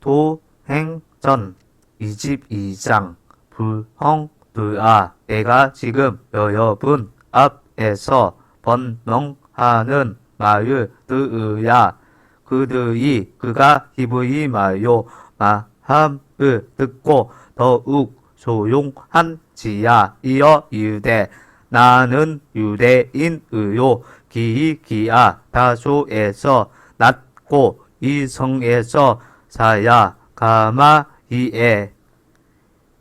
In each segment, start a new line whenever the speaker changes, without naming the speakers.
사도행전. 22장. 불헝드아 내가 지금 여러분 앞에서 번명하는 말을 들으야. 그들이 그가 히브리 말요. 마함을 듣고 더욱 조용한지야. 이어 이르되 나는 유대인의요. 기기야 다소에서 낳고 이 성에서 사야 가마 이에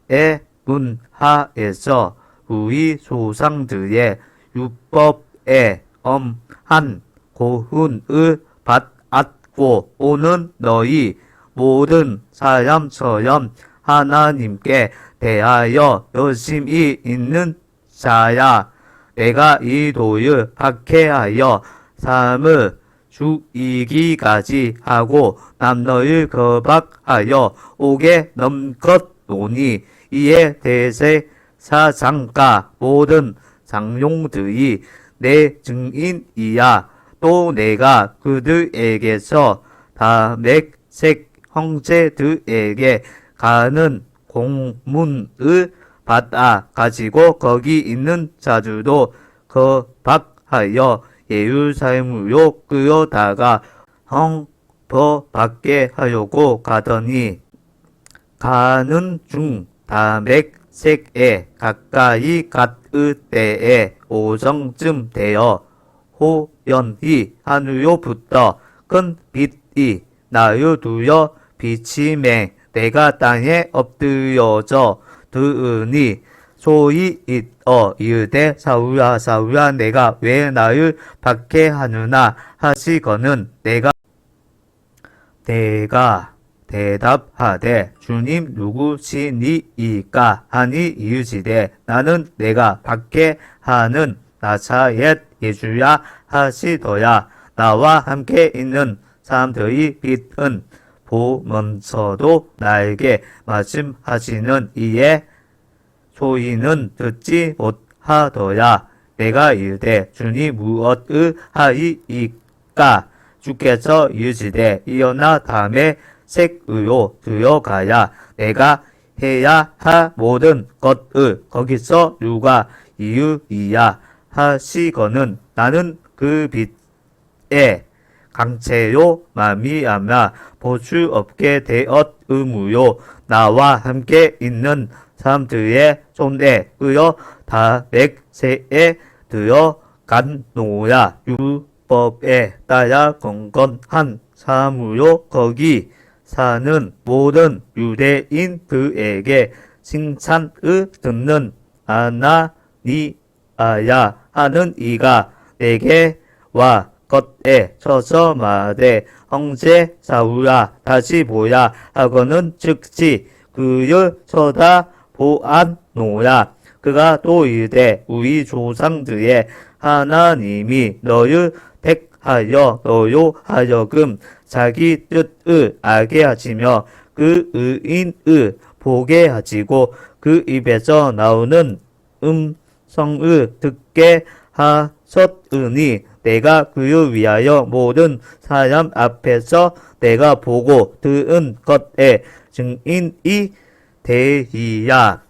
의 문하에서 우리 조상들의 율법에 엄한 고훈을 받았고 오는 너희 모든 사람처럼 하나님께 대하여 열심히 있는 자야. 내가 이 도를 박해하여 삶을 죽이기까지 하고 남너를 거박하여 오게 넘것노니 이에 대세 사장과 모든 장용들이 내 증인이야. 또 내가 그들에게서 다맥색 형제들에게 가는 공문을 받아 가지고 거기 있는 자들도 거박하여 예루살렘으로 끌어다가 형벌 받게 하려고 가더니 가는 중 다맥색에 가까이 갔을 때에 오정쯤 되어 호연히 하늘로부터 큰 빛이 나를 두여 비치매 내가 땅에 엎드려져 들으니 소위 있어 이르되 사울아 사울아 내가 왜 나를 박해하느냐 하시거는 내가 내가 대답하되 주님 누구시니이까 하니 이르시되 나는 내가 박해하는 나사렛 예주야 하시더야 나와 함께 있는 사람들이 빛은 보면서도 나에게 말씀하시는 이에 소리는 듣지 못하더야 내가 이르되 주님 무엇을 하이이까? 주께서 이르시되 일어나 다음에 색으로 들어가야 내가 해야 할 모든 것을 거기서 누가 이유이야 하시거는 나는 그 빛에 강체로 마미아마 볼수 없게 되었으므로 나와 함께 있는 사람들의 손에 끌어 다백세에 들어간노야. 율법에 따라 건건한 사람으로 거기 사는 모든 유대인들에게 칭찬을 듣는 아나니아야 하는 이가 내게 와 겉에 서서 말하되 형제 사울아 다시 보야. 하고는 즉시 그를 쳐다 보았노라. 그가 또 이르되 우리 조상들의 하나님이 너를 택하여 너로 하여금 자기 뜻을 알게 하시며 그 의인을 보게 하시고 그 입에서 나오는 음성을 듣게 하셨으니 내가 그를 위하여 모든 사람 앞에서 내가 보고 들은 것에 증인이 되리야.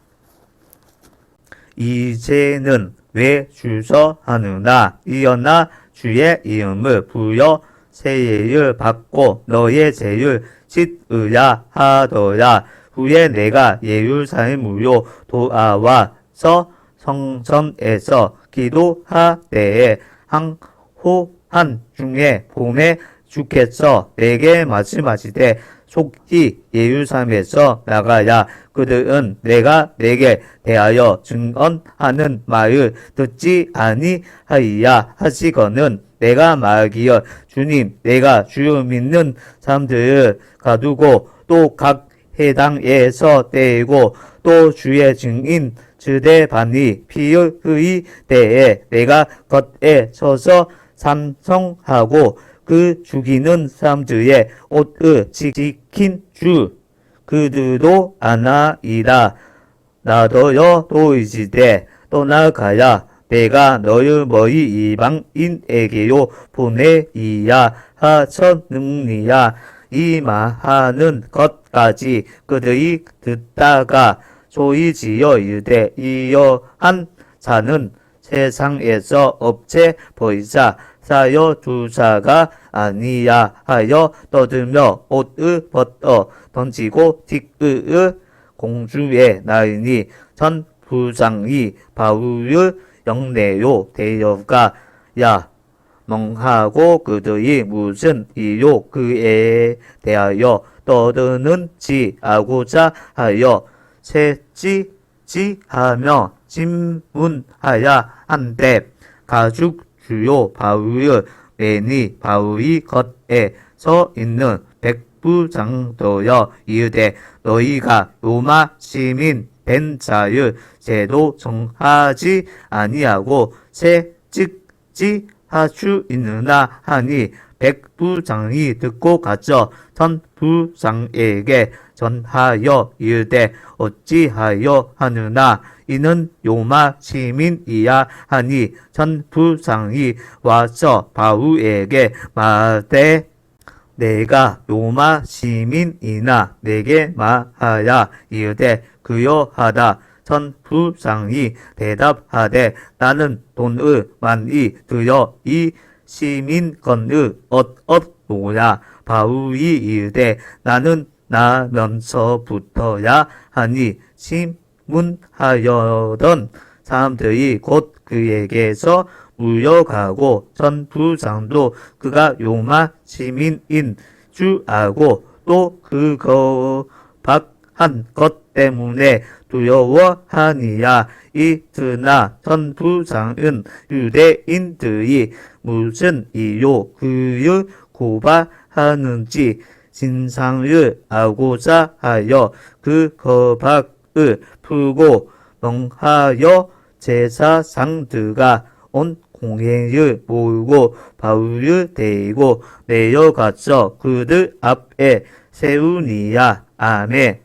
이제는 왜 주저하느냐 일어나 주의 이름을 부여 세례를 받고 너의 죄를 씻으라 하더라. 후에 내가 예루살렘으로 돌아와서 성전에서 기도하되 항 호한 중에 봄에 주께서 내게 말씀하시되 속히 예루살렘에서 나가야 그들은 내가 내게 대하여 증언하는 말을 듣지 아니하리야 하시거는 내가 말하기를 주님 내가 주를 믿는 사람들을 가두고 또 각 해당에서 떼고 또 주의 증인 주대반이 피의 대에 내가 겉에 서서 삼성하고 그 죽이는 사람들의 옷을 지킨 주 그들도 아나이다. 나더여 도이지되 떠나가야 내가 너를 머리 이방인에게로 보내이야. 하천능리야. 이 말하는 것까지 그들이 듣다가 지어 이르되 이여한 자는 세상에서 없애 보이자 사여 두자가 아니야 하여 떠들며 옷을 벗어 던지고 뒷의을 공주의 나이니 전 부장이 바울을 영내요 대여가 야 멍하고 그들이 무슨 이유 그에 대하여 떠드는지 알고자 하여 채찍지하며 질문하야 한데 가죽 주요 바울을 매니 바울이 겉에 서 있는 백부장도여 이르되 너희가 로마 시민 된 자를 제도 정하지 아니하고 채찍지 하수 있느나 하니 백부장이 듣고 가져 전부장에게 전하여 이르되 어찌하여 하느나 이는 로마 시민이야 하니 전부장이 와서 바울에게 말하되 내가 로마 시민이나 내게 말하야 이르되 그여하다. 전부장이 대답하되 나는 돈을 많이 들여 이 시민권을 얻었노라. 바울이 이르되 나는 나면서부터야 하니 신 문하여던 사람들이 곧 그에게서 물려가고 전 부장도 그가 로마 시민인 줄 알고 또 그거 박한 것 때문에 두려워하니야 이트나 전 부장은 유대인들이 무슨 이유 그를 고발하는지 진상을 알고자 하여 그 거박 을 풀고 명하여 제사상들과 온 공회를 모으고 바울을 데리고 내려가서 그들 앞에 세우니야 아멘